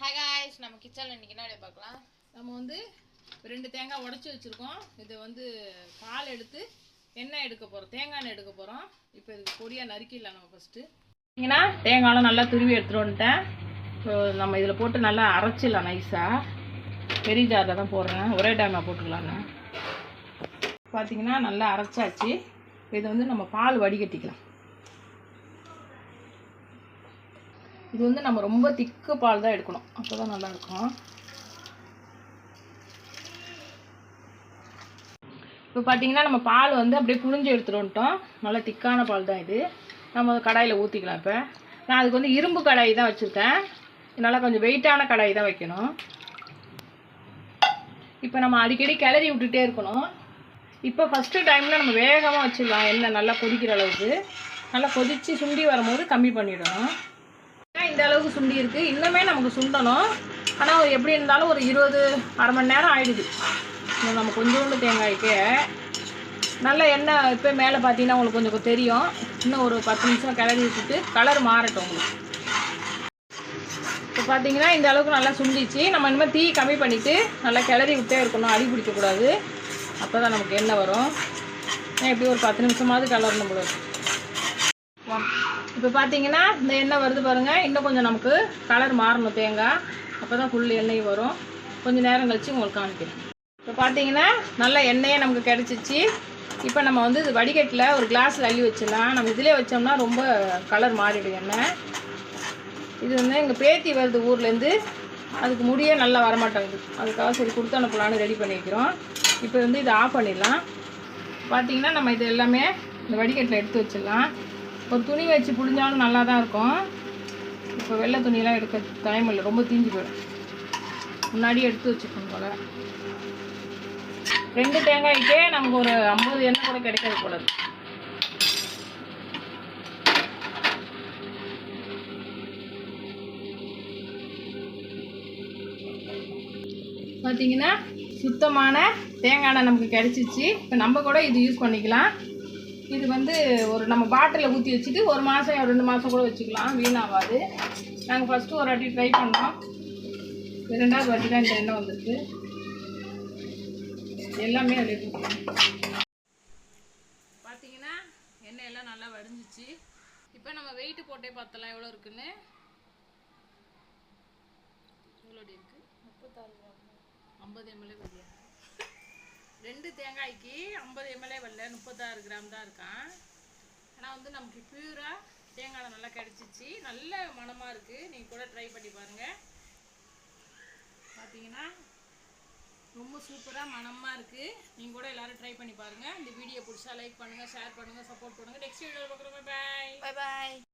Hi guys நம்ம கிச்சனில் இன்றைக்கி என்ன பார்க்கலாம்? நம்ம வந்து ரெண்டு தேங்காய் உடச்சி வச்சுருக்கோம். இதை வந்து பால் எடுத்து எண்ணெய் எடுக்க போகிறோம் தேங்காய் எண்ணெய் எடுக்க போகிறோம் இப்போ இதுக்கு பொடியாக நறுக்கிடலாம் நம்ம ஃபஸ்ட்டு பார்த்தீங்கன்னா தேங்காயெலாம் நல்லா துருவி எடுத்துகிட்டு வந்துட்டேன். இப்போ நம்ம இதில் போட்டு நல்லா அரைச்சிடலாம் நைஸாக பெரிய ஜாரில் தான் போடுறேன். ஒரே டைமாக போட்டுக்கலாம்ண்ணா பார்த்தீங்கன்னா நல்லா அரைச்சாச்சு. இதை வந்து நம்ம பால் வடிகட்டிக்கலாம். இது வந்து நம்ம ரொம்ப திக்கு பால் தான் எடுக்கணும். அப்போ தான் நல்லா இருக்கும். இப்போ பார்த்தீங்கன்னா நம்ம பால் வந்து அப்படியே புழிஞ்சு எடுத்துகிட்டு வந்துட்டோம். நல்லா திக்கான பால் தான் இது. நம்ம கடாயில் ஊற்றிக்கலாம் இப்போ. நான் அதுக்கு வந்து இரும்பு கடாய் தான் வச்சுருக்கேன். நல்லா கொஞ்சம் வெயிட்டான கடாய் தான் வைக்கணும். இப்போ நம்ம அடிக்கடி கிளறி விட்டுட்டே இருக்கணும். இப்போ ஃபஸ்ட்டு டைமில் நம்ம வேகமாக வச்சிடலாம். எண்ணெய் நல்லா கொதிக்கிற அளவுக்கு. நல்லா கொதித்து சுண்டி வரும்போது கம்மி பண்ணிவிடணும் இந்த அளவுக்கு சுண்டி இருக்குது இன்னுமே நமக்கு சுண்டணும். ஆனால் ஒரு எப்படி இருந்தாலும் ஒரு இருபது அரை மணி நேரம் ஆயிடுது. நம்ம கொஞ்சோண்டு தேங்காய்க்கு நல்ல எண்ணெய் இப்போ மேலே பார்த்தீங்கன்னா உங்களுக்கு கொஞ்சம் தெரியும். இன்னும் ஒரு பத்து நிமிஷம் கிளறி வச்சுட்டு கலர் மாறட்டும் உங்களுக்கு. இப்போ பார்த்தீங்கன்னா இந்த அளவுக்கு நல்லா சுண்டிச்சு. நம்ம இனிமேல் தீ கம்மி பண்ணிவிட்டு நல்லா கிளறி விட்டே இருக்கணும். அடி பிடிக்கக்கூடாது. அப்போ தான் நமக்கு எண்ணெய் வரும். எப்படி ஒரு பத்து நிமிஷமாவது கலரணும் போல இப்போ பார்த்தீங்கன்னா இந்த எண்ணெய் வருது பாருங்கள் இன்னும் கொஞ்சம் நமக்கு கலர் மாறணும் தேங்காய். அப்போ தான் ஃபுல் எண்ணெய் வரும். கொஞ்சம் நேரம் கழித்து உங்களுக்கு காமிக்கிறேன். இப்போ பார்த்தீங்கன்னா நல்ல எண்ணெயே நமக்கு கிடச்சிச்சு. இப்போ நம்ம வந்து இது வடிகட்டில் ஒரு கிளாஸில் அள்ளி வச்சிடலாம். நம்ம இதிலே வச்சோம்னா ரொம்ப கலர் மாறிடும் எண்ணெய். இது வந்து எங்கள் பேத்தி வருது ஊர்லேருந்து அதுக்கு முடியே நல்லா வரமாட்டேங்குது. அதுக்காக சரி கொடுத்து அனுப்பலான்னு ரெடி பண்ணிக்கிறோம் இப்போ வந்து இதை ஆஃப் பண்ணிடலாம். பார்த்தீங்கன்னா நம்ம இது எல்லாமே இந்த வடிகட்டில் எடுத்து வச்சிடலாம். ஒரு துணி வச்சு புழிஞ்சாலும் நல்லா தான் இருக்கும். இப்போ வெள்ளை துணியெல்லாம் எடுக்க டைம் இல்லை. ரொம்ப தீஞ்சு போயிடும். முன்னாடி எடுத்து வச்சுக்கணும் போல. ரெண்டு தேங்காய்க்கே நமக்கு ஒரு ஐம்பது எண்ணெய் கூட கிடைக்காது போல பார்த்தீங்கன்னா சுத்தமான தேங்காய் நமக்கு கிடச்சிச்சு. இப்போ நம்ம கூட இது யூஸ் பண்ணிக்கலாம். இது வந்து ஒரு நம்ம பாட்டிலில் ஊற்றி வச்சுட்டு ஒரு மாதம் ரெண்டு மாதம் கூட வச்சுக்கலாம். வீணாகாது. நாங்கள் ஃபஸ்ட்டு ஒரு வாட்டி ட்ரை பண்ணோம். இது ரெண்டாவது வாட்டி தான் இந்த எண்ணெய் வந்துருக்கு. எல்லாமே அதில் பார்த்தீங்கன்னா எண்ணெய் எல்லாம் நல்லா வடிஞ்சிச்சு. இப்போ நம்ம வெயிட்டு போட்டே பார்த்தலாம் எவ்வளோ இருக்குன்னு? எவ்வளோ இருக்குது முப்பத்தாறு ஐம்பது எம்எல்ஏ வெளியா ரெண்டு தேங்காய்க்கு ஐம்பது எம்எல்ஏ வரல முப்பத்தாறு கிராம் தான் இருக்கான். ஆனால் வந்து நமக்கு பியூராக தேங்காய் நல்லா கிடச்சிச்சு. நல்ல மணமாக இருக்குது நீங்கள் கூட ட்ரை பண்ணி பாருங்கள் பார்த்தீங்கன்னா ரொம்ப சூப்பராக மணமாக இருக்குது நீங்கள் கூட எல்லாரும் ட்ரை பண்ணி பாருங்கள் இந்த வீடியோ பிடிச்சா லைக் பண்ணுங்கள் ஷேர் பண்ணுங்கள் சப்போர்ட் பண்ணுங்கள் நெக்ஸ்ட் வீடியோவில் பார்க்குறோம். பாய் பாய்